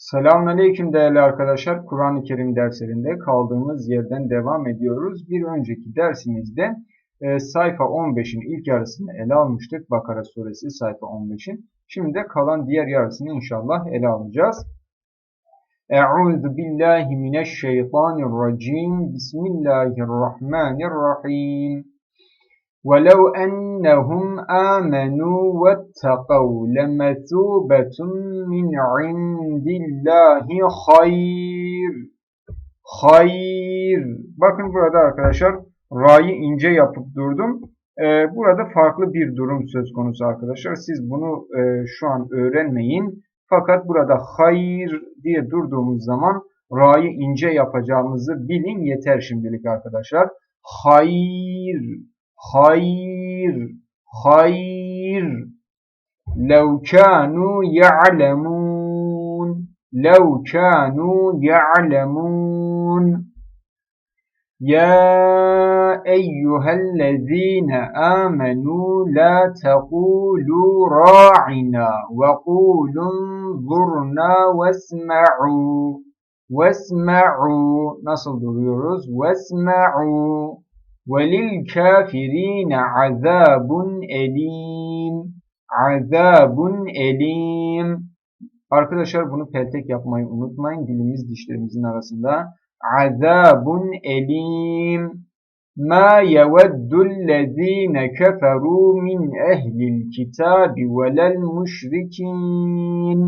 Selamünaleyküm değerli arkadaşlar. Kur'an-ı Kerim derslerinde kaldığımız yerden devam ediyoruz. Bir önceki dersimizde e, sayfa 15'in ilk yarısını ele almıştık. Bakara suresi sayfa 15'in. Şimdi de kalan diğer yarısını inşallah ele alacağız. Euzu billahi mineşşeytanirracim. Bismillahirrahmanirrahim. وَلَوْ أَنَّهُمْ آمَنُوا وَاتَّقَوْا لَمَثُوبَةٌ مِنْ عِنْدِ اللّٰهِ خَيْرٌ Hayır. Bakın burada arkadaşlar ra'yı ince yapıp durdum. Ee, burada farklı bir durum söz konusu arkadaşlar. Siz bunu e, şu an öğrenmeyin. Fakat burada hayır diye durduğumuz zaman ra'yı ince yapacağımızı bilin yeter şimdilik arkadaşlar. Hayır. Hayır, hayır. لو كانوا يعلمون لو كانوا يعلمون يا أيها الذين آمنوا لا تقولوا راعنا وقولوا انظرنا واسمعوا واسمعوا nasıl? واسمعوا وَلِلْكَافِرِينَ عَذَابٌ elim. Azabun elim. Arkadaşlar bunu peltek yapmayı unutmayın. Dilimiz dişlerimizin arasında. Azabun elim. Ma yeveddü'llezine keferu min ehlil kitabi velel müşrikin.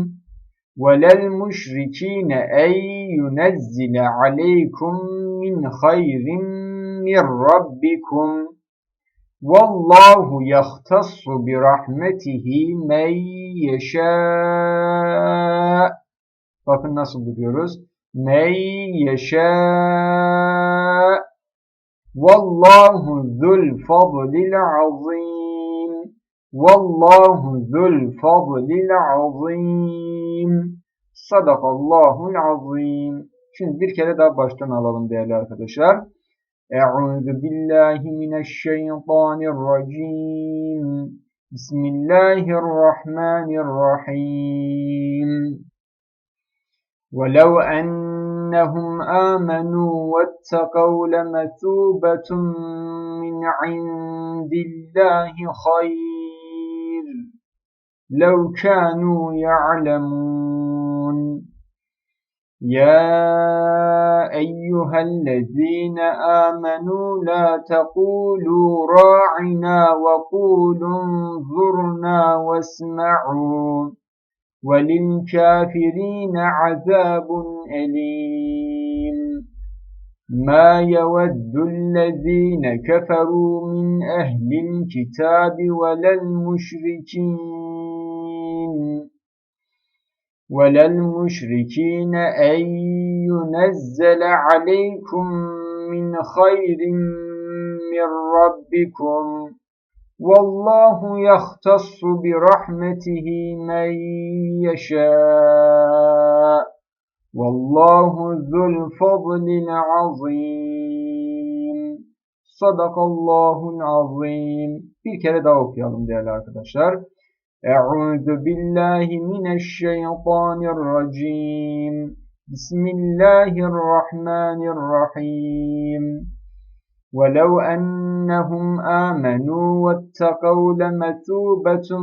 Velel müşrikine ey yunezzile aleykum min hayrin min rabbikum. Vallahu yahtassu bi rahmetihi men yeşâ bakın nasıl duruyoruz? Men yeşâ vallahu zul fadlil azim. Vallahu zul fadlil azim. Sadakallahul azim. Şimdi bir kere daha baştan alalım değerli arkadaşlar أعوذ بالله من الشيطان الرجيم. بسم الله الرحمن الرحيم. ولو أنهم آمنوا واتقوا لمثوبة من عند الله خير. لو كانوا يعلمون. يا أيها الذين آمنوا لا تقولوا راعنا وقولوا انظرنا واسمعوا وللكافرين عذاب أليم ما يود الذين كفروا من أهل الكتاب ولا المشركين ولا المشركين أن ينزل عليكم من خير من ربكم والله يختص برحمته من يشاء والله ذو الفضل العظيم صدق الله العظيم bir kere daha okuyalım değerli arkadaşlar. أعوذ بالله من الشيطان الرجيم. بسم الله الرحمن الرحيم. ولو أنهم آمنوا واتقوا لمثوبة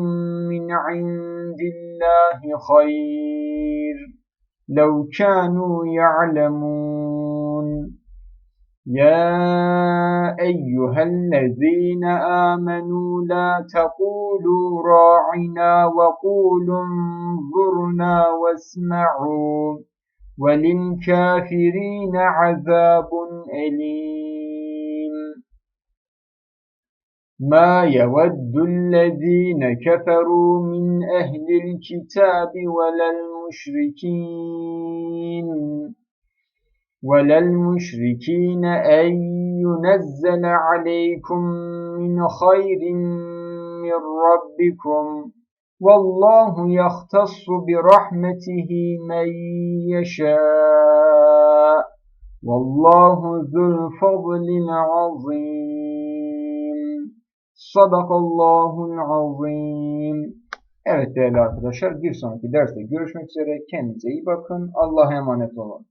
من عند الله خير. لو كانوا يعلمون يا أيها الذين آمنوا لا تقولوا راعنا وقولوا انظرنا واسمعوا وللكافرين عذاب أليم ما يود الذين كفروا من أهل الكتاب ولا المشركين ولا المشركين أن ينزل عليكم من خير من ربكم والله يختص برحمته من يشاء والله ذو الفضل العظيم صدق الله العظيم Evet değerli arkadaşlar bir sonraki derste görüşmek üzere. Kendinize iyi bakın. Allah'a emanet olun.